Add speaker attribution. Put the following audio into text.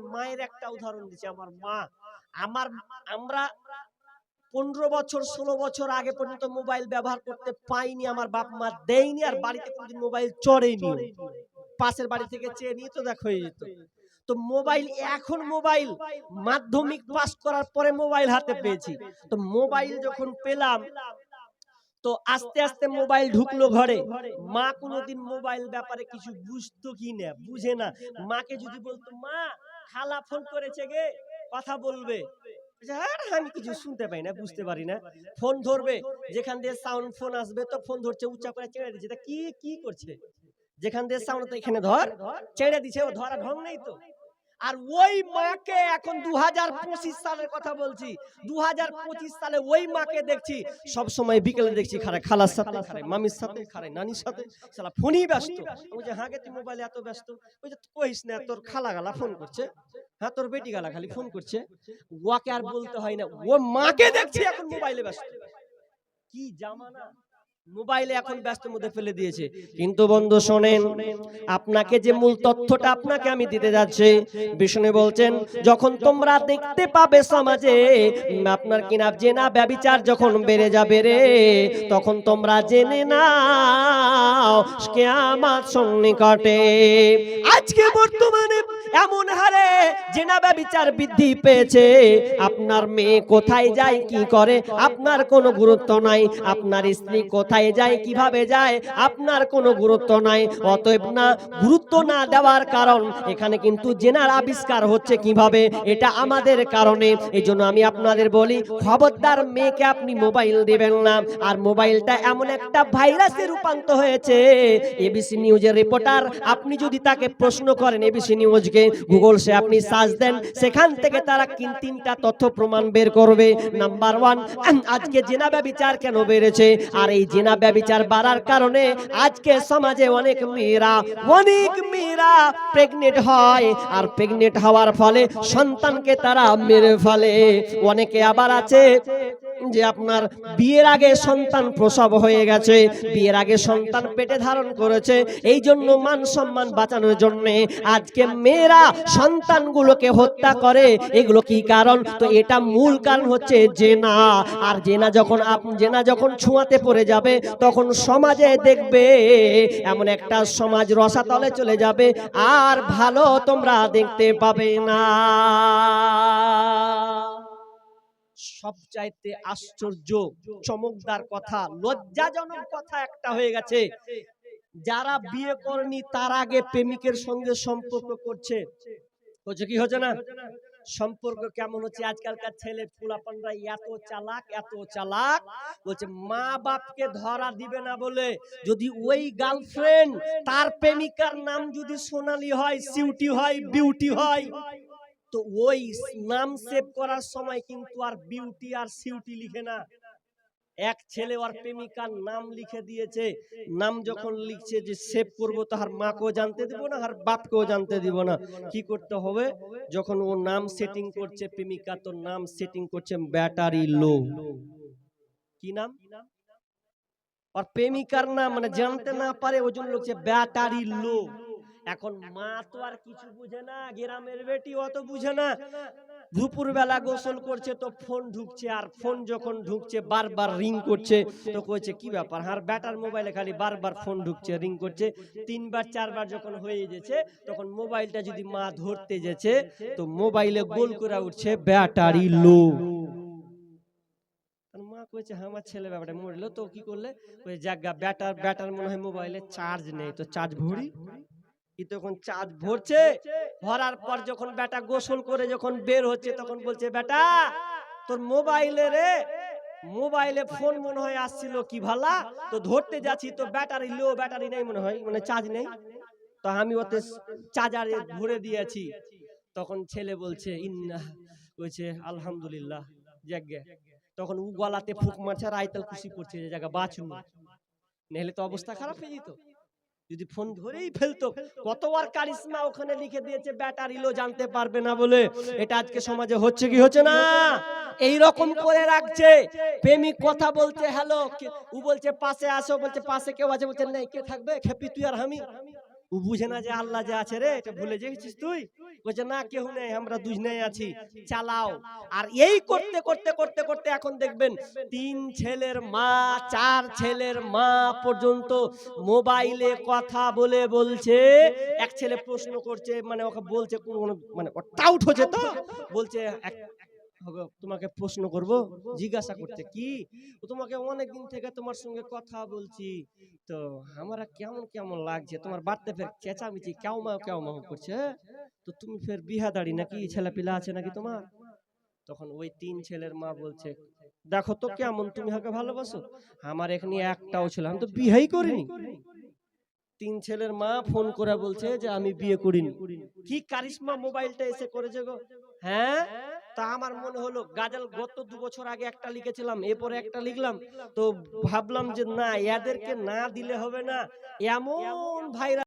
Speaker 1: আমার মায়ের একটা উদাহরণ দিচ্ছি, আমার মা। আমার, আমরা পনেরো বছর, ষোলো বছর আগে পর্যন্ত মোবাইল ব্যবহার করতে পাইনি, আমার বাপ মা দেয়নি আর বাড়িতে কোনদিন মোবাইল চড়েনি। পাশের বাড়ি থেকে চেয়ে নিয়ে তো দেখো যেত তো। মোবাইল, এখন মোবাইল মাধ্যমিক পাস করার পরে মোবাইল হাতে পেয়েছি। তো মোবাইল যখন পেলাম, তো আস্তে আস্তে মোবাইল ঢুকলো ঘরে। মা কোনোদিন মোবাইল ব্যাপারে কিছু বুঝতো কি না, বুঝে না। মাকে যদি বলতো, মা খালা ফোন করেছে গে কথা বলবে। বলছে, আমি কিছু শুনতে পাই না বুঝতে পারি না। ফোন ধরবে যেখান দিয়ে সাউন্ড ফোন আসবে তো ফোন ধরছে উচ্চা করে চেড়ে দিচ্ছে। কি কি করছে? যেখান দিয়ে সাউন্ড তো এখানে ধর চেড়ে দিছে ও ধরা ঢং নেই তো। আর ওই মাকে এখন দু হাজার পঁচিশ সালের কথা বলছি। দু হাজার পঁচিশ সালে ওই মাকে দেখছি। সব সময় বিকেলে দেখছি খারাপ খালার সাথে খারাপ মামির সাথে খারাপ নানির সাথে। সালা ফোনই ব্যস্ত। ওই যে হাগে তুই মোবাইলে এত ব্যস্ত। ওই যে কহিস না তোর খালা গালা ফোন করছে। হ্যাঁ তোর বেটি গালা খালি ফোন করছে। ওয়াকে আর বলতে হয় না। ও মাকে দেখছি এখন মোবাইলে ব্যস্ত। কি জামানা। মোবাইলে এখন ব্যস্তের মধ্যে ফেলে দিয়েছে। কিন্তু বন্ধু শোনেন আপনাকে যে মূল তথ্যটা আপনাকে আমি দিতে যাচ্ছি বিষ্ণু বলছেন যখন তোমরা দেখতে পাবে সমাজে আপনার কিনা জেনা ব্যবিচার যখন বেড়ে যাবে রে তখন তোমরা জেনে নাও কেয়ামত সন্নিকটে। আজকে বর্তমানে এমন হারে জেনা ব্যবিচার বৃদ্ধি পেয়েছে। আপনার মেয়ে কোথায় যায়, কি করে? আপনার কোনো গুরুত্ব নাই। আপনার স্ত্রী কোথায় যায়, কীভাবে যায়? আপনার কোনো গুরুত্ব নাই। অতএব না, গুরুত্ব না দেওয়ার কারণ এখানে কিন্তু জেনার আবিষ্কার হচ্ছে কীভাবে? এটা আমাদের কারণে। এই জন্য আমি আপনাদের বলি, খবরদার মেয়েকে আপনি মোবাইল দেবেন না। আর মোবাইলটা এমন একটা ভাইরাসে রূপান্তর হয়েছে। এবিসি নিউজের রিপোর্টার, আপনি যদি তাকে প্রশ্ন করেন এবিসি নিউজকে, গুগল সে আপনি সার্চ দেন, সেখান থেকে তারা কিন তিনটা তথ্য প্রমাণ বের করবে। নাম্বার ওয়ান আজকে জেনা ব্যবিচার কেন বেড়েছে? আর এই জেনা ব্যবিচার বাড়ার কারণে আজকে সমাজে অনেক মেয়েরা অনেক মেয়েরা প্রেগনেন্ট হয়। আর প্রেগনেন্ট হওয়ার ফলে সন্তানকে তারা মেরে ফেলে। অনেকে আবার আছে যে আপনার বিয়ের আগে সন্তান প্রসব হয়ে গেছে, বিয়ের আগে সন্তান পেটে ধারণ করেছে এই জন্য মান সম্মান বাঁচানোর জন্য আজকে মেয়েরা সন্তানগুলোকে হত্যা করে। এগুলো কি কারণ? তো এটা মূল কারণ হচ্ছে জেনা। আর জেনা যখন জেনা যখন ছোঁয়াতে পড়ে যাবে, তখন সমাজে দেখবে, এমন একটা সমাজ রসাতলে চলে যাবে, আর ভালো তোমরা দেখতে পাবে না। সবচাইতে আশ্চর্য, চমকদার কথা, লজ্জাজনক কথা একটা হয়ে গেছে। যারা বিয়ে করেনি, তার আগে প্রেমিকের সঙ্গে সম্পর্ক করছে। হচ্ছে কি হচ্ছে না? সম্পর্ক কেমন হচ্ছে? আজকালকার ছেলে ফুলাপানরা এত চালাক এত চালাক। বলছে, মা বাপকে ধরা দিবে না বলে যদি ওই গার্লফ্রেন্ড তার প্রেমিকার নাম যদি সোনালি হয়, সিউটি হয়, বিউটি হয় তো ওই নাম সেভ করার সময় কিন্তু আর বিউটি আর সিউটি লিখে না। এক ছেলে ওর প্রেমিকার নাম লিখে দিয়েছে। নাম যখন লিখছে যে সেভ করব তাহার মাকেও জানতে দিব না, আর বাপকেও জানতে দিব না। কি করতে হবে? যখন ও নাম সেটিং করছে, প্রেমিকা তো নাম সেটিং করছে ব্যাটারি লো কি নাম? আর প্রেমিকার নাম মানে জানতে না পারে, ওই জন্য লিখছে ব্যাটারি লো এখন মা তো আর কিছু বুঝে না গ্রামের বেটি অত বুঝে না। দুপুর বেলা গোসল করছে তো ফোন ঢুকছে আর ফোন যখন ঢুকছে বারবার রিং করছে। তো কইছে কি ব্যাপার? আর ব্যাটার মোবাইলে খালি বারবার ফোন ঢুকছে রিং করছে। তিনবার চারবার যখন হয়ে গেছে তখন মোবাইলটা যদি মা ধরতে যেছে তো মোবাইলে গোল করে উঠছে ব্যাটারি লো। মা কইছে হ্যাঁ আমার ছেলে ব্যাপারটা মরলো তো কি করলে? জায়গা ব্যাটার ব্যাটার মনে হয় মোবাইলে চার্জ নেই তো চার্জ ভরি কি তখন চার্জ ভরছে? ভরার পর যখন বেটা গোসল করে যখন বের হচ্ছে তখন বলছে বেটা তোর মোবাইলে রে মোবাইলে ফোন মনে হয় আসছিল কি ভালা? তো ধরতে যাচ্ছি তো ব্যাটারি লো ব্যাটারি নেই মনে হয় মানে চার্জ নেই। তো আমি ওতে চার্জারে ভরে দিয়েছি। তখন ছেলে বলছে ইন্না কইছে আলহামদুলিল্লাহ জাগে তখন উ গলাতে ফুক মারছে আর আইতাল খুশি করছে যে জায়গা বাঁচু নাহলে তো অবস্থা খারাপ হয়ে যেত। যদি ফোন ধরেই ফেলতো কতবার কারিশমা ওখানে লিখে দিয়েছে ব্যাটারি লো জানতে পারবে না বলে। এটা আজকে সমাজে হচ্ছে কি? হচ্ছে না। এই রকম করে রাখছে। প্রেমিক কথা বলছে হ্যালো ও বলছে পাশে আসো। বলছে পাশে কেউ আছে। বলছে নাই কে থাকবে? খেপি তুই আর আমি। ও বুঝে না যে আল্লাহ যে আছে রে, এটা ভুলে গেছিস তুই? বলছে, না কেউ নেই, আমরা দুজনেই আছি, চালাও। আর এই করতে করতে করতে করতে এখন দেখবেন তিন ছেলের মা, চার ছেলের মা পর্যন্ত মোবাইলে কথা বলে বলছে, এক ছেলে প্রশ্ন করছে মানে ওকে বলছে, কোন মানে টাউট হচ্ছে তো? বলছে তোমাকে প্রশ্ন করব, জিজ্ঞাসা করতে। কি? তোমাকে অনেকদিন থেকে তোমার সঙ্গে কথা বলছি। তো আমরা কেমন কেমন লাগছে? তোমার বাড়তে ফের চেঁচামেচি কেউ মাও কেউ মাও করছে তো তুমি ফের বিহা দাড়ি নাকি ছেলে পিলা আছে নাকি তোমার? তখন ওই তিন ছেলের মা বলছে, দেখো তো কেমন তুমি হাকে ভালোবাসো। আমার এখানে একটাও ছিল, আমি তো বিহাই করিনি। তিন ছেলের মা ফোন করে বলছে যে, আমি বিয়ে করিনি। কি কারিশমা মোবাইলটা এসে করেছে গো? হ্যাঁ? তা আমার মনে হলো, গাজাল গত দু বছর আগে একটা লিখেছিলাম, এরপরে একটা লিখলাম। তো ভাবলাম যে না, এদেরকে না দিলে হবে না। এমন ভাইরা